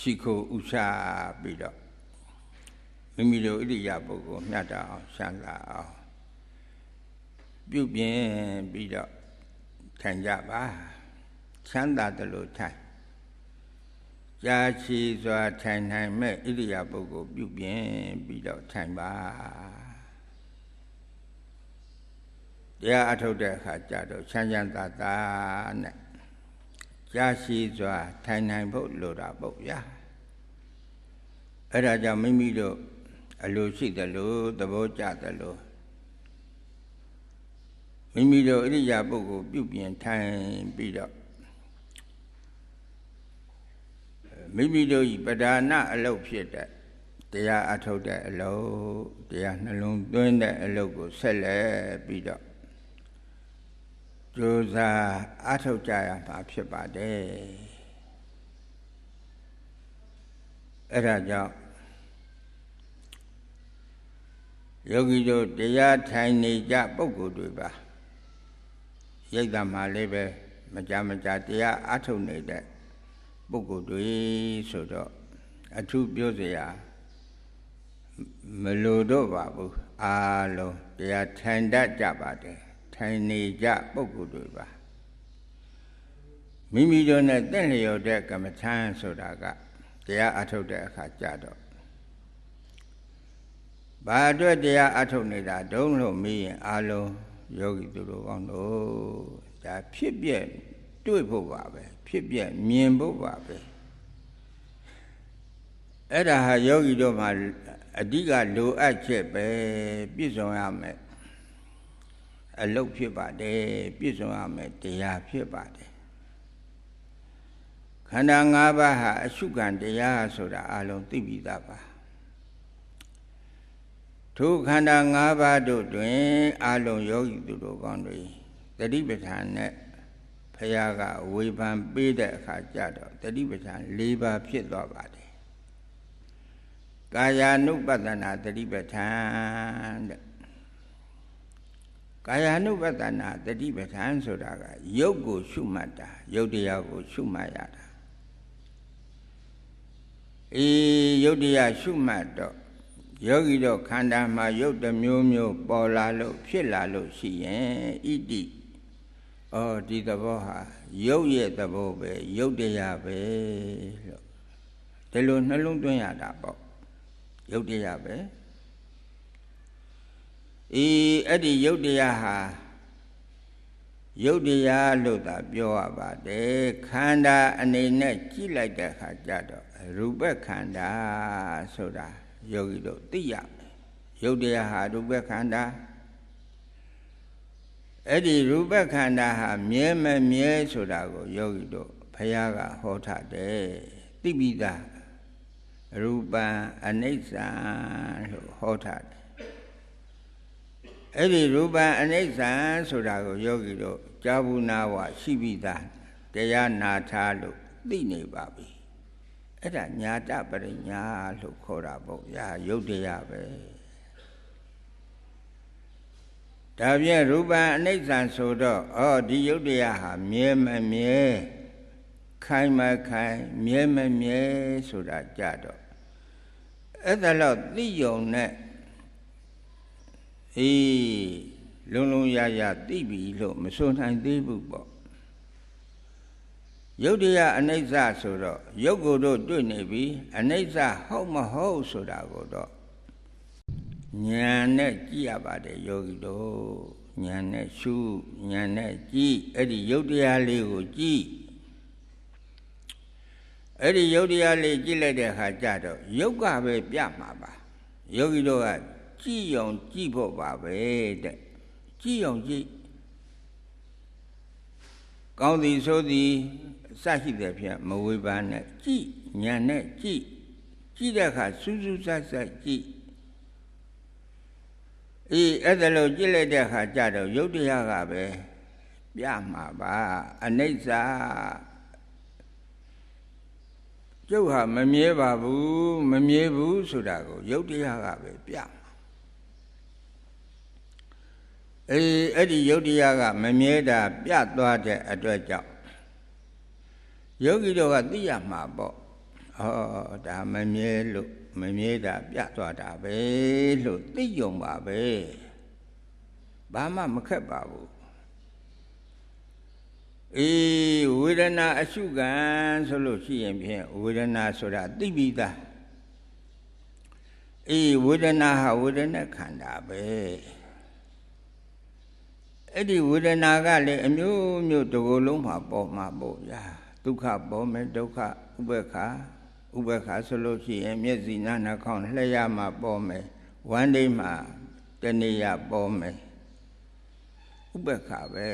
ရှိခိုးဥစားပြီးတော့မိမိတို့ဣရိယာပုဂ္ဂိုလ်မြတ်တာအောင်ရှမ်းလာအောင်ပြုပြင်ပြီးတော့ထိုင်ကြပါချမ်းသာတယ်လို့ထိုင်ကြာချီစွာထိုင်နိုင်မဲ့ဣရိယာပုဂ္ဂိုလ်ပြုပြင်ပြီးတော့ထိုင်ပါတရားအထုတ်တဲ့အခါကြတော့ချမ်းချမ်းသာသာနဲ့ ကြာရှိစွာထိုင်နိုင်ဖို့လိုတာပေါ့ဗျာအဲ့ဒါကြောင့်မိမိတို့အလိုရှိတယ်လို့သဘောကျတယ်လို့မိမိတို့အရိယာပုဂ္ဂိုလ်ပြုပြင်ထိုင်ပြီးတော့မိမိတို့ဤပဒါနအလုပ်ဖြစ်တဲ့တရားအထုတ်တဲ့အလုပ်တရားနှလုံးသွင်းတဲ့အလုပ်ကိုဆက်လက်ပြီးတော့ ကြိုးစားအထုတ်ကြရမှာဖြစ်ပါတယ်အဲ့ဒါကြောင့်ယောဂီတို့တရားထိုင်နေကြပုဂ္ဂိုလ်တွေပါရိတ်တမှာလည်းပဲမကြမကြတရားအထုတ်နေတဲ့ပုဂ္ဂိုလ်တွေဆိုတော့အထူးပြောစရာမလိုတော့ပါဘူးအားလုံးတရားထိုင်တတ်ကြပါတယ် ထိုင်နေကြပုဂ္ဂိုလ်တွေပါမိမိတို့နဲ့တင့်လျော်တဲ့ကမ္မထမ်းဆိုတာကတရားအထုတ်တဲ့အခါကြတော့ဘာအတွက်တရားအထုတ်နေတာဒုံလို့မေးရင်အလုံးယောဂီသူတို့ကောင်းတို့ဒါဖြစ်ပြက်တွေ့ဖို့ပါပဲဖြစ်ပြက်မြင်ဖို့ပါပဲအဲ့ဒါဟာယောဂီတို့မှာအဓိကလိုအပ်ချက်ပဲပြည့်စုံရမယ် အလုတ်ဖြစ်ပါတယ်ပြည့်စုံရမယ်တရားဖြစ်ပါတယ်ခန္ဓာ၅ပါးဟာအရှုခံတရားဆိုတာအလုံးသိပြီးသားပါထိုခန္ဓာ၅ပါးတို့တွင်အလုံးယောဂီသူတို့ကောင်းတွေတတိပဋ္ဌာန်နဲ့ဖရာကဝေဖန်ပေးတဲ့အခါကျတော့တတိပဋ္ဌာန်၄ပါးဖြစ်သွားပါတယ်ကာယ ानु ပတနာတတိပဋ္ဌာန်တဲ့ ကာယ ानु ပတနာတတိပဋ္ဌာန်ဆိုတာကယုတ်ကိုရှုမှတ်တာယုတ်တရားကိုရှုမှတ်ရတာအေးယုတ်တရားရှုမှတ်တော့ယောဂီတော့ခန္ဓာမှာယုတ်တစ်မျိုးမျိုးပေါ်လာလို့ဖြစ်လာလို့ရှိရင်ဣတိဩဒီသဘောဟာယုတ်ရဲ့သဘောပဲယုတ်တရားပဲလို့ဒီလိုနှလုံးသွင်းရတာပေါ့ယုတ်တရားပဲ အေးအဲ့ဒီယုတ်တရားဟာယုတ်တရားလို့သာပြောရပါတယ်ခန္ဓာအနေနဲ့ကြည့်လိုက်တဲ့အခါကျတော့ရူပခန္ဓာဆိုတာယောဂီတို့သိရမယ်ယုတ်တရားဟာရူပခန္ဓာအဲ့ဒီရူပခန္ဓာဟာမြဲမမြဲဆိုတာကိုယောဂီတို့ဘုရားကဟောထားတယ်သိပြီးသားရူပံအနိစ္စံလို့ဟောထားတယ် အဲ့ဒီရူပံအနိစ္စံဆိုတာကိုယောဂီတို့ကြာဘူးနာဝရှိပြီးသားတရားနာထားလို့သိနေပါပြီအဲ့ဒါညာတပရိညာလို့ခေါ်တာပေါ့ဗျာယုတ်တရားပဲဒါပြန်ရူပံအနိစ္စံဆိုတော့ဩဒီယုတ်တရားဟာမြဲမမြဲခိုင်မခိုင်မြဲမမြဲဆိုတာကြတော့အဲ့ဒါတော့သိယုံနဲ့ အေးလုံလုံရရသိပြီလို့မဆိုနိုင်သေးဘူးပေါ့ယုတ်တရားအနိစ္စဆိုတော့ယုတ်ကိုတို့တွေ့နေပြီအနိစ္စဟုတ်မဟုတ်ဆိုတာကိုတော့ဉာဏ်နဲ့ကြည့်ရပါတယ်ယောဂီတို့ဉာဏ်နဲ့ရှုဉာဏ်နဲ့ကြည့်အဲ့ဒီယုတ်တရားလေးကိုကြည့်အဲ့ဒီယုတ်တရားလေးကြည့်လိုက်တဲ့အခါကျတော့ယုတ်ကပဲပြမှာပါယောဂီတို့က ကြည့်ုံကြည့်ဖို့ပါပဲတဲ့ကြည့်ုံကြည့်ကောင်းသည်ဆိုသည်စရှိတဲ့ဖြင့်မဝေဘာနဲ့ကြည်ညာနဲ့ကြည်ကြည်တဲ့အခါစူးစူးဆတ်ဆတ်ကြည်အေးအဲ့ဒါလို့ကြည့်လိုက်တဲ့အခါကြတော့ယုတ်တရားကပဲပြမှာပါအနိစ္စကျုပ်ဟာမမြဲပါဘူးမမြဲဘူးဆိုတာကိုယုတ်တရားကပဲပြမှာ အေးအဲ့ဒီယုတ်တရားကမမြဲတာပြသွားတဲ့အတွက်ကြောင့်ယောဂီတို့ကသိရမှာပေါ့ဩဩဒါမမြဲလို့မမြဲတာပြသွားတာပဲလို့သိကြုံပါပဲဘာမှမခက်ပါဘူးအေးဝေဒနာအရှုခံဆိုလို့ရှိရင်ဖြင့်ဝေဒနာဆိုတာသိပြီးသားအေးဝေဒနာဟာဝေဒနာခန္ဓာပဲ အဲ့ဒီဝေဒနာကလည်းအမျိုးမျိုးတစ်ကိုယ်လုံးမှာပေါ်မှာပေါ့ဗျာဒုက္ခပေါ်မယ်ဒုက္ခဥပ္ပခာဥပ္ပခာဆိုလို့ရှိရင်မျက်စိနာနှာခေါင်းလျှက်ရမှာပေါ်မယ်ဝမ်းဒိမှာတဏှိယပေါ်မယ်ဥပ္ပခာပဲ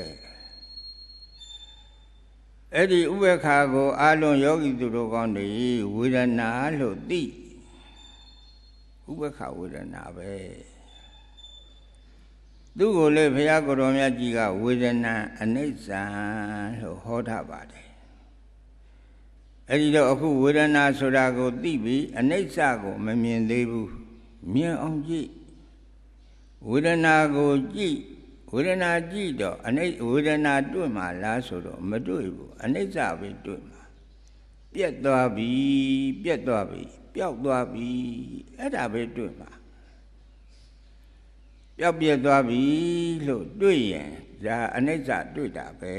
အဲ့ဒီဥပ္ပခာကိုအာလွန်ယောဂီသူတို့ကောင်းတွေဝေဒနာလို့သိဥပ္ပခာဝေဒနာပဲ သူကိုလေဘုရားကိုယ်တော်မြတ်ကြီးကဝေဒနာအနိစ္စလို့ဟောထားပါတယ်အဲ့ဒီတော့အခုဝေဒနာဆိုတာကိုသိပြီးအနိစ္စကိုမမြင်သေးဘူးမြင်အောင်ကြည့်ဝေဒနာကိုကြည့်ဝေဒနာကြည့်တော့အနိဝေဒနာတွေ့မှလားဆိုတော့မတွေ့ဘူးအနိစ္စပဲတွေ့မှာပြက်သွားပြီပြက်သွားပြီပျောက်သွားပြီအဲ့ဒါပဲတွေ့မှာ ပျောက်ပြက်သွားပြီလို့တွေ့ရင်ဒါအနိစ္စတွေ့တာပဲ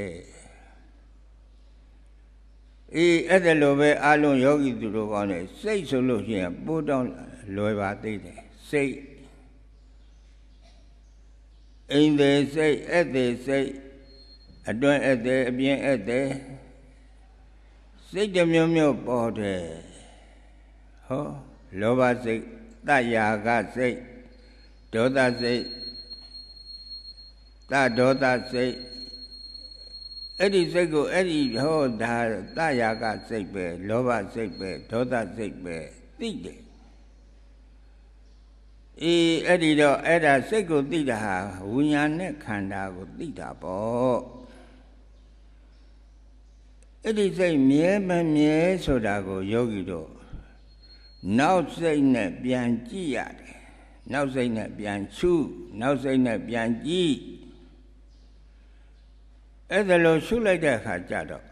အေးအဲ့ဒါလိုပဲအလုံးယောဂီသူတို့ကောင်းတယ်စိတ်ဆိုလို့ရှိရင်ပိုးတောင်းလွယ်ပါသေးတယ်စိတ်အိမ်သေးစိတ်အဲ့သေးစိတ်အတွင်းအဲ့သေးအပြင်အဲ့သေးစိတ်တစ်မျိုးမျိုးပေါ်တယ်ဟောလောဘစိတ်တယာကစိတ် ဒေါသစိတ်တဒေါသစိတ်အဲ့ဒီစိတ်ကိုအဲ့ဒီဟောဒါတယာကစိတ်ပဲလောဘစိတ်ပဲဒေါသစိတ်ပဲသိတယ်အေးအဲ့ဒီတော့အဲ့ဒါစိတ်ကိုသိတာဟာဝိညာဉ်နဲ့ခန္ဓာကိုသိတာပေါ့အဲ့ဒီစိတ်မြဲမမြဲဆိုတာကိုယောဂီတို့နောက်စိတ်နဲ့ပြန်ကြည့်ရတယ် နောက်စိတ်နဲ့ပြန်ရှုနောက်စိတ်နဲ့ပြန်ကြည့်အဲ့ဒါလို့ရှုလိုက်တဲ့အခါကျတော့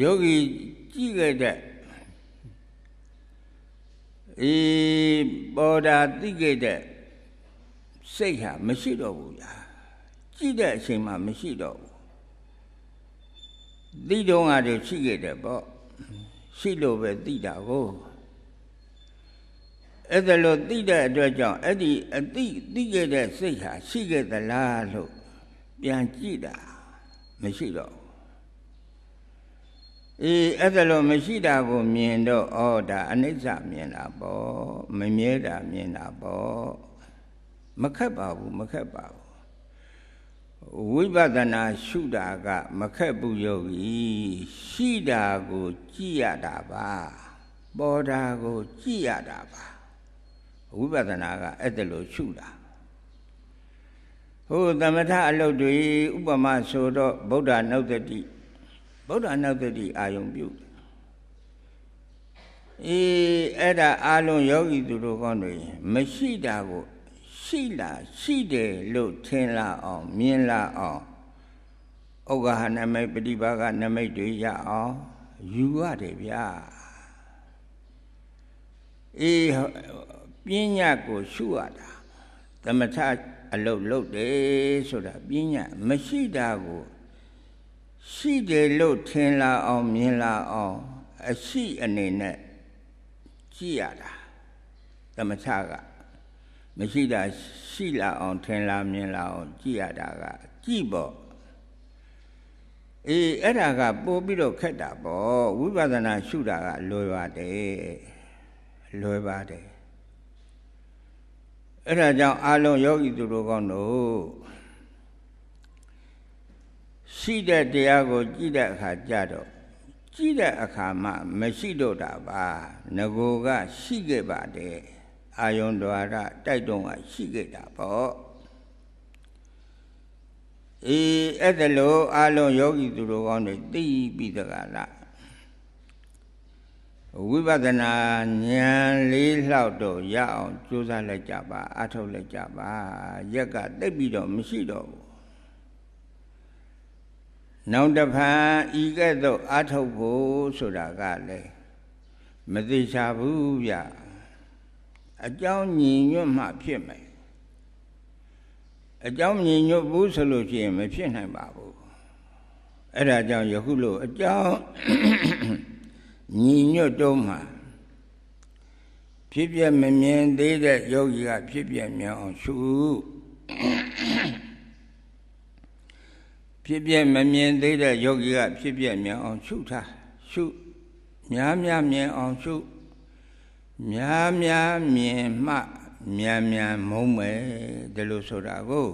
ယောဂီကြည့်ခဲ့တဲ့အေးပေါ်တာသိခဲ့တဲ့စိတ်ဟာမရှိတော့ဘူးညာကြည့်တဲ့အချိန်မှာမရှိတော့ဘူးသိတော့ငါတို့ရှိခဲ့တယ်ပေါ့ရှိလို့ပဲသိတာကို အဲ့ဒါလို့သိတဲ့အတွက်ကြောင့်အဲ့ဒီအသိသိခဲ့တဲ့စိတ်ဟာရှိခဲ့သလားလို့ပြန်ကြည့်တာမရှိတော့အေးအဲ့ဒါလို့မရှိတာကိုမြင်တော့ဩဒါအနိစ္စမြင်တာပေါ့မမြဲတာမြင်တာပေါ့မခက်ပါဘူးမခက်ပါဘူးဝိပဿနာရှုတာက မခက်ဘူးယောဂီရှိတာကို ကြည့်ရတာပါပေါ်တာကို ကြည့်ရတာပါ ဝိပဿနာကအဲ့ဒါလို့ရှုတာဟိုသမထအလုတ်တွေဥပမာဆိုတော့ဗုဒ္ဓနုဒတိဗုဒ္ဓနုဒတိအာယုံပြုအေးအဲ့ဒါအာလုံးယောဂီသူတို့ကောင်းတွေမရှိတာကိုရှိလားရှိတယ်လို့ထင်လာအောင်မြင်လာအောင်ဥက္ကဟနမိတ်ပฏิပါကနမိတ်တွေရအောင်ယူရတယ်ဗျာအေး ပညာကိုရှုရတာသမထအလုတ်လုတ်တယ်ဆိုတာပညာမရှိတာကိုရှိတယ်လို့ထင်လာအောင်မြင်လာအောင်အရှိအနေနဲ့ကြည့်ရတာသမထကမရှိတာရှိလာအောင်ထင်လာမြင်လာအောင်ကြည့်ရတာကကြည့်ပေါ့အေးအဲ့ဒါကပို့ပြီးတော့ခက်တာပေါ့ဝိပဿနာရှုတာကလွယ်ပါတယ်လွယ်ပါတယ် အဲ့ဒါကြောင့်အာလုံးယောဂီသူတို့ကောင်းတို့ရှိတဲ့တရားကိုကြည့်တဲ့အခါကြတော့ကြည့်တဲ့အခါမှမရှိတော့တာပါငကိုကရှိခဲ့ပါတယ်အာယုံတော်ရတိုက်တုံးကရှိခဲ့တာပေါ့အေးအဲ့ဒါလို့အာလုံးယောဂီသူတို့ကောင်းတွေသိပြီးတကလား ဝိပဿနာဉာဏ်လေးလျှောက်တော့ရအောင်ကြိုးစားလိုက်ကြပါအထုတ်လိုက်ကြပါရက်ကတိတ်ပြီးတော့မရှိတော့ဘူးနောက်တဖန်ဤကဲ့သို့အထုတ်ဖို့ဆိုတာကလေမသေးချဘူးဗျအကြောင်းညီညွတ်မှဖြစ်မယ်အကြောင်းညီညွတ်ဘူးဆိုလို့ရှိရင်မဖြစ်နိုင်ပါဘူးအဲ့ဒါကြောင့်ယခုလို့အကြောင်း ညီညွတ်တော့မှဖြစ်ပြမမြင်သေးတဲ့ယောဂီကဖြစ်ပြမြင်အောင်ရှုဖြစ်ပြမမြင်သေးတဲ့ယောဂီကဖြစ်ပြမြင်အောင်ရှုထားရှုများများမြင်အောင်ရှုများများမြင်မှမြန်မြန်မုံမယ်ဒီလိုဆိုတာကို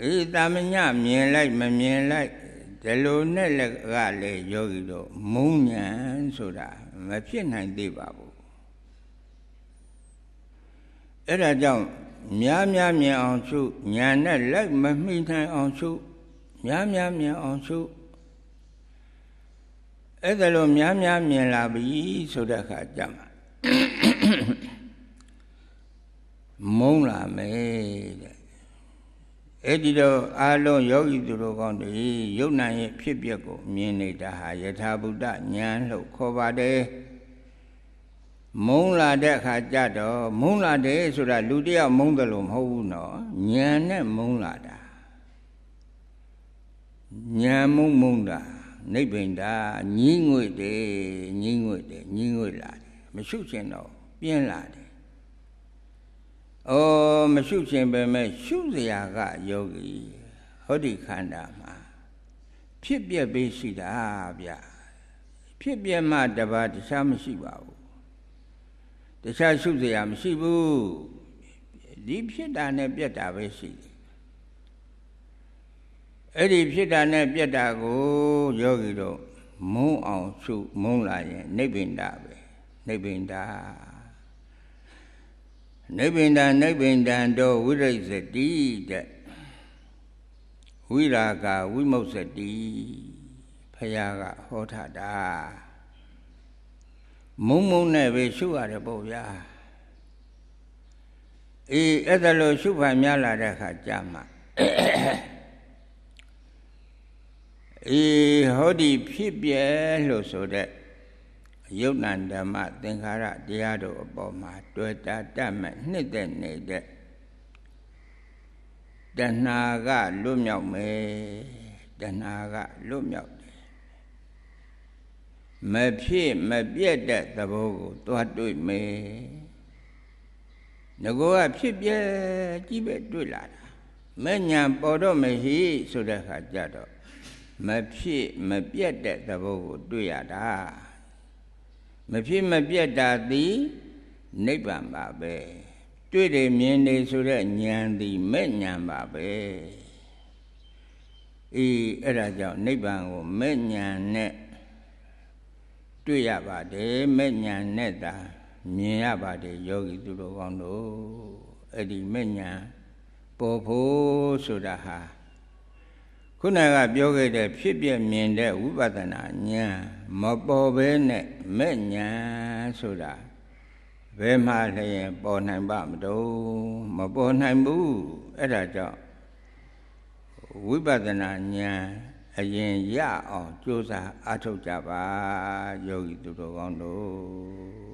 အေးတာမညမြင်လိုက်မမြင်လိုက် ဒီလိုနဲ့လည်းကလည်းယောဂီတို့မုံညံဆိုတာမဖြစ်နိုင်သေးပါဘူးအဲ့ဒါကြောင့်များများမြင်အောင်ရှုညာနဲ့လိုက်မမိနိုင်အောင်ရှုများများမြင်အောင်ရှုအဲ့ဒါလိုများများမြင်လာပြီဆိုတဲ့အခါကြမှာမုံလာမယ်တဲ့ အဲ့ဒီတော့အာလုံးယောဂီသူတို့ကောင်းတွေယုတ်နိုင်ရဲ့ဖြစ်ပျက်ကိုမြင်နေတာဟာယထာဘုဒ္ဓဉာဏ်လို့ခေါ်ပါတယ်မုံလာတဲ့အခါကြတော့မုံလာတယ်ဆိုတာလူတယောက်မုံတယ်လို့မဟုတ်ဘူးနော်ဉာဏ်နဲ့မုံလာတာဉာဏ်မုံမုံတာနိဗ္ဗိန္ဒာညီးငွေ့တယ်ညီးငွေ့တယ်ညီးငွေ့လာတယ်မရှုချင်တော့ပြင်းလာတယ်။ အော်မရှုချင်ပဲမဲ့ရှုစရာကယောဂီဟောဒီခန္ဓာမှာဖြစ်ပြပေးရှိတာဗျ။ဖြစ်ပြမှတပါးတခြားမရှိပါဘူး။တခြားရှုစရာမရှိဘူး။ဒီဖြစ်တာနဲ့ပြက်တာပဲရှိတယ်အဲ့ဒီဖြစ်တာနဲ့ပြက်တာကိုယောဂီတို့မုံအောင်ရှုမုံလာရင်နိဗ္ဗိန္ဒပဲနိဗ္ဗိန္ဒ နိဗ္ဗိန္ဒနိဗ္ဗိန္ဒံတောဝိရိဇတိတဲ့ဝိရာဂဝိမု ක්ෂ တိဖယားကဟောထားတာမုံမုံနဲ့ပဲရှုရတယ်ပေါ့ဗျာအေးအဲ့ဒါလို့ရှုဖန်များလာတဲ့အခါကြာမှာအေးဟောဒီဖြစ်ပြဲလို့ဆိုတဲ့ ယုတ်နံဓမ္မသင်္ခါရတရားတို့အပေါ်မှာတွေ့တာတတ်မဲ့နှစ်သက်နေတဲ့တဏှာကလွတ်မြောက်မယ်တဏှာကလွတ်မြောက်တယ်မဖြစ်မပြတ်တဲ့သဘောကိုသွားတွေ့မယ်ငကောကဖြစ်ပြဲကြီးပဲတွေ့လာတာမဲ့ညာပေါ်တော့မဟိဆိုတဲ့ခါကြတော့မဖြစ်မပြတ်တဲ့သဘောကိုတွေ့ရတာ မဖြစ်မပြတ်တာသည်နိဗ္ဗာန်ပါပဲတွေ့တယ်မြင်တယ်ဆိုတဲ့ဉာဏ်သည်မဲ့ဉာဏ်ပါပဲအေးအဲ့ဒါကြောင့်နိဗ္ဗာန်ကိုမဲ့ဉာဏ်နဲ့တွေ့ရပါတယ်မဲ့ဉာဏ်နဲ့သာမြင်ရပါတယ်ယောဂီသူတော်ကောင်းတို့အဲ့ဒီမဲ့ဉာဏ်ပေါ်ဖို့ဆိုတာဟာ ခုနကပြောခဲ့တဲ့ဖြစ်ပြမြင်တဲ့ဝိပဿနာဉာဏ်မပေါ်ဘဲနဲ့မဲ့ဉာဏ်ဆိုတာဘယ်မှလည်းပေါ်နိုင်ပါမတော့မပေါ်နိုင်ဘူးအဲ့ဒါကြောင့်ဝိပဿနာဉာဏ်အရင်ရအောင်ကြိုးစားအားထုတ်ကြပါယောဂီသူတော်ကောင်းတို့